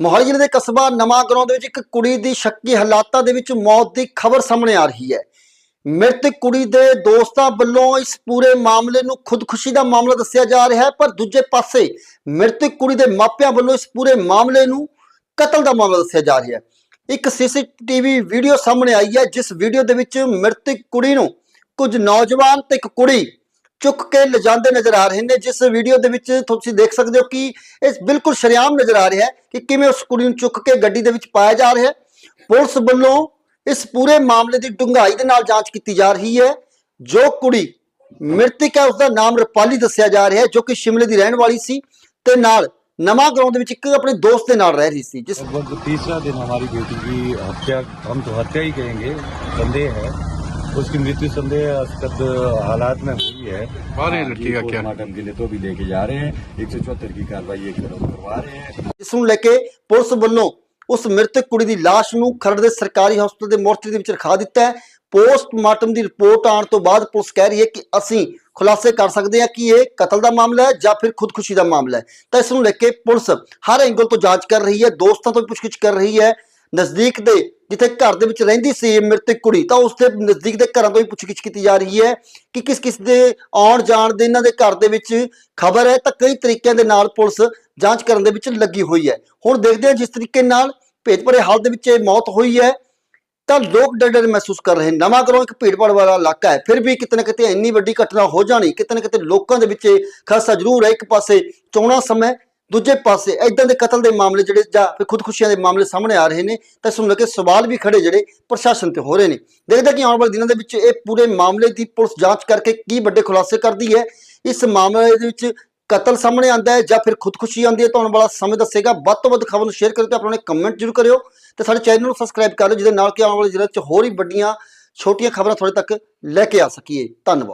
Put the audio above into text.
ਮੋਹਾਲੀ ਜ਼ਿਲ੍ਹੇ ਦੇ ਕਸਬਾ ਨਵਾਂ ਗਰਾਉਂ ਦੇ ਵਿੱਚ ਇੱਕ ਕੁੜੀ ਦੀ ਸ਼ੱਕੀ ਹਾਲਾਤਾਂ ਦੇ ਵਿੱਚ ਮੌਤ ਦੀ ਖਬਰ ਸਾਹਮਣੇ ਆ ਰਹੀ ਹੈ। ਮ੍ਰਿਤਕ ਕੁੜੀ ਦੇ ਦੋਸਤਾਂ ਵੱਲੋਂ ਇਸ ਪੂਰੇ ਮਾਮਲੇ ਨੂੰ ਖੁਦਕੁਸ਼ੀ ਦਾ ਮਾਮਲਾ ਦੱਸਿਆ ਜਾ ਰਿਹਾ ਹੈ, ਪਰ ਦੂਜੇ ਪਾਸੇ ਮ੍ਰਿਤਕ ਕੁੜੀ ਦੇ ਮਾਪਿਆਂ ਵੱਲੋਂ ਇਸ ਪੂਰੇ ਮਾਮਲੇ ਨੂੰ ਕਤਲ ਦਾ ਮਾਮਲਾ ਦੱਸਿਆ ਜਾ ਰਿਹਾ ਹੈ। ਇੱਕ ਸੀਸੀਟੀਵੀ ਵੀਡੀਓ ਸਾਹਮਣੇ ਆਈ ਹੈ, ਜਿਸ ਵੀਡੀਓ ਦੇ ਵਿੱਚ ਮ੍ਰਿਤਕ ਕੁੜੀ ਨੂੰ ਕੁਝ ਨੌਜਵਾਨ ਤੇ ਇੱਕ ਕੁੜੀ ਚੁੱਕ ਕੇ ਲਿਜਾਂਦੇ ਨਜ਼ਰ ਆ ਰਹੇ ਨੇ, ਜਿਸ ਵੀਡੀਓ ਦੇ ਵਿੱਚ ਤੁਸੀਂ ਦੇਖ ਸਕਦੇ ਹੋ ਕਿ ਇਸ ਬਿਲਕੁਲ ਸ਼ਰਿਆਮ ਨਜ਼ਰ ਆ ਰਿਹਾ ਹੈ ਕਿ ਕਿਵੇਂ ਉਸ ਕੁੜੀ ਨੂੰ ਚੁੱਕ ਕੇ ਗੱਡੀ ਦੇ ਵਿੱਚ ਪਾਇਆ ਜਾ ਰਿਹਾ ਹੈ। ਪੁਲਿਸ ਵੱਲੋਂ ਇਸ ਪੂਰੇ ਮਾਮਲੇ ਦੀ ਡੂੰਘਾਈ ਦੇ ਨਾਲ ਜਾਂਚ ਕੀਤੀ ਜਾ ਰਹੀ ਹੈ। ਜੋ ਕੁੜੀ ਮ੍ਰਿਤਕ ਹੈ ਉਸ ਦਾ ਨਾਮ ਰਪਾਲੀ ਦੱਸਿਆ ਜਾ ਰਿਹਾ ਹੈ, ਜੋ ਕਿ ਸ਼ਿਮਲੇ ਦੀ ਰਹਿਣ ਵਾਲੀ ਸੀ ਤੇ ਨਾਲ ਨਵਾਂ ਗਰਾਉਂਡ ਦੇ ਵਿੱਚ ਇੱਕ ਆਪਣੇ ਦੋਸਤ ਦੇ ਨਾਲ ਰਹਿ ਰਹੀ ਸੀ, ਜਿਸ ਤੀਸਰਾ ਦਿਨ ਹਮਾਰੀ ਬੇਟੀ ਦੀ ਹੱਤਿਆ, ਹਮ ਤਾਂ ਹੱਤਿਆ ਹੀ ਕਹਾਂਗੇ, ਬੰਦੇ ਹੈ। उसकी मृत्यु संदेहास्पद हालात में हुई है और ये लड़की का क्या? पोस्टमार्टम के लिए तो भी लेके जा रहे हैं एक सौ चौहत्तर की कार्रवाई एक तरफ करवा रहे हैं ਇਸ ਨੂੰ ਲੈ ਕੇ ਪੁਲਿਸ ਵੱਲੋਂ ਉਸ ਮ੍ਰਿਤਕ ਕੁੜੀ ਦੀ ਲਾਸ਼ ਨੂੰ ਖਰੜ ਦੇ ਸਰਕਾਰੀ ਹਸਪਤਾਲ ਦੇ ਮੋਰਚਰੀ ਦੇ ਵਿੱਚ ਰਖਾ ਦਿੱਤਾ ਹੈ ਪੋਸਟਮਾਰਟਮ ਦੀ ਰਿਪੋਰਟ ਆਉਣ ਤੋਂ ਬਾਅਦ ਪੁਲਿਸ ਕਹਿ ਰਹੀ ਹੈ ਕਿ ਅਸੀਂ ਖੁਲਾਸੇ ਕਰ ਸਕਦੇ ਹਾਂ ਕਿ ਇਹ ਕਤਲ ਦਾ ਮਾਮਲਾ ਹੈ ਜਾਂ ਫਿਰ ਖੁਦਕੁਸ਼ੀ ਦਾ ਮਾਮਲਾ ਹੈ ਤਾਂ ਇਸ ਨੂੰ ਲੈ ਕੇ ਪੁਲਿਸ ਹਰ ਐਂਗਲ ਤੋਂ ਜਾਂਚ ਕਰ ਰਹੀ ਹੈ ਦੋਸਤਾਂ ਤੋਂ ਵੀ ਪੁੱਛਗਿੱਛ ਕਰ ਰਹੀ ਹੈ ਨਜ਼ਦੀਕ ਦੇ, ਜਿੱਥੇ ਘਰ ਦੇ ਵਿੱਚ ਰਹਿੰਦੀ ਸੀ ਮ੍ਰਿਤਕ ਕੁੜੀ, ਤਾਂ ਉਸ ਦੇ ਨਜ਼ਦੀਕ ਦੇ ਘਰਾਂ ਤੋਂ ਹੀ ਪੁੱਛਗਿੱਛ ਕੀਤੀ ਜਾ ਰਹੀ ਹੈ ਕਿ ਕਿਸ ਕਿਸ ਦੇ ਆਉਣ ਜਾਣ ਦੇ ਇਹਨਾਂ ਦੇ ਘਰ ਦੇ ਵਿੱਚ ਖਬਰ ਹੈ, ਤਾਂ ਕਈ ਤਰੀਕਿਆਂ ਦੇ ਨਾਲ ਪੁਲਿਸ ਜਾਂਚ ਕਰਨ ਦੇ ਵਿੱਚ ਲੱਗੀ ਹੋਈ ਹੈ। ਹੁਣ ਦੇਖਦੇ ਹਾਂ ਜਿਸ ਤਰੀਕੇ ਨਾਲ ਭੇਦ ਭਰੇ ਹਾਲ ਦੇ ਵਿੱਚ ਇਹ ਮੌਤ ਹੋਈ ਹੈ, ਤਾਂ ਲੋਕ ਡਰ ਡਰ ਮਹਿਸੂਸ ਕਰ ਰਹੇ ਨਵਾਂ ਕਰੋ ਇੱਕ ਭੀੜ ਭਾੜ ਵਾਲਾ ਇਲਾਕਾ ਹੈ, ਫਿਰ ਵੀ ਕਿਤੇ ਨਾ ਕਿਤੇ ਇੰਨੀ ਵੱਡੀ ਘਟਨਾ ਹੋ ਜਾਣੀ, ਕਿਤੇ ਨਾ ਕਿਤੇ ਲੋਕਾਂ ਦੇ ਵਿੱਚ ਇਹ ਖਾਸਾ ਜ਼ਰੂਰ ਹੈ। ਇੱਕ ਪਾਸੇ ਚੋਣਾਂ ਸਮੇਂ ਦੂਜੇ ਪਾਸੇ ਇਦਾਂ ਦੇ ਕਤਲ ਦੇ ਮਾਮਲੇ ਜਿਹੜੇ ਜਾਂ ਫਿਰ ਖੁਦਕੁਸ਼ੀਆਂ ਦੇ ਮਾਮਲੇ ਸਾਹਮਣੇ ਆ ਰਹੇ ਨੇ, ਤਾਂ ਇਸ ਨੂੰ ਲੈ ਕੇ ਸਵਾਲ ਵੀ ਖੜੇ ਜਿਹੜੇ ਪ੍ਰਸ਼ਾਸਨ ਤੇ ਹੋ ਰਹੇ ਨੇ। ਦੇਖਦੇ ਕਿ ਆਉਣ ਵਾਲੇ ਦਿਨਾਂ ਦੇ ਵਿੱਚ ਇਹ ਪੂਰੇ ਮਾਮਲੇ ਦੀ ਪੁਲਿਸ ਜਾਂਚ ਕਰਕੇ ਕੀ ਵੱਡੇ ਖੁਲਾਸੇ ਕਰਦੀ ਹੈ। ਇਸ ਮਾਮਲੇ ਦੇ ਵਿੱਚ ਕਤਲ ਸਾਹਮਣੇ ਆਂਦਾ ਹੈ ਜਾਂ ਫਿਰ ਖੁਦਕੁਸ਼ੀ ਆਉਂਦੀ ਹੈ ਤਾਂ ਆਉਣ ਵਾਲਾ ਸਮੇਂ ਦੱਸੇਗਾ। ਵੱਧ ਤੋਂ ਵੱਧ ਖਬਰ ਨੂੰ ਸ਼ੇਅਰ ਕਰਿਓ ਤੇ ਆਪਣੇ ਕਮੈਂਟ ਜ਼ਰੂਰ ਕਰਿਓ ਤੇ ਸਾਡੇ ਚੈਨਲ ਨੂੰ ਸਬਸਕ੍ਰਾਈਬ ਕਰ ਲਿਓ, ਜਿਹਦੇ ਨਾਲ ਕਿ ਆਉਣ ਵਾਲੇ ਦਿਨਾਂ 'ਚ ਹੋਰ ਹੀ ਵੱਡੀਆਂ, ਛੋਟੀਆਂ ਖਬਰਾਂ ਤੁਹਾਡੇ ਤੱਕ ਲੈ ਕੇ ਆ ਸਕੀਏ। ਧੰਨਵਾਦ।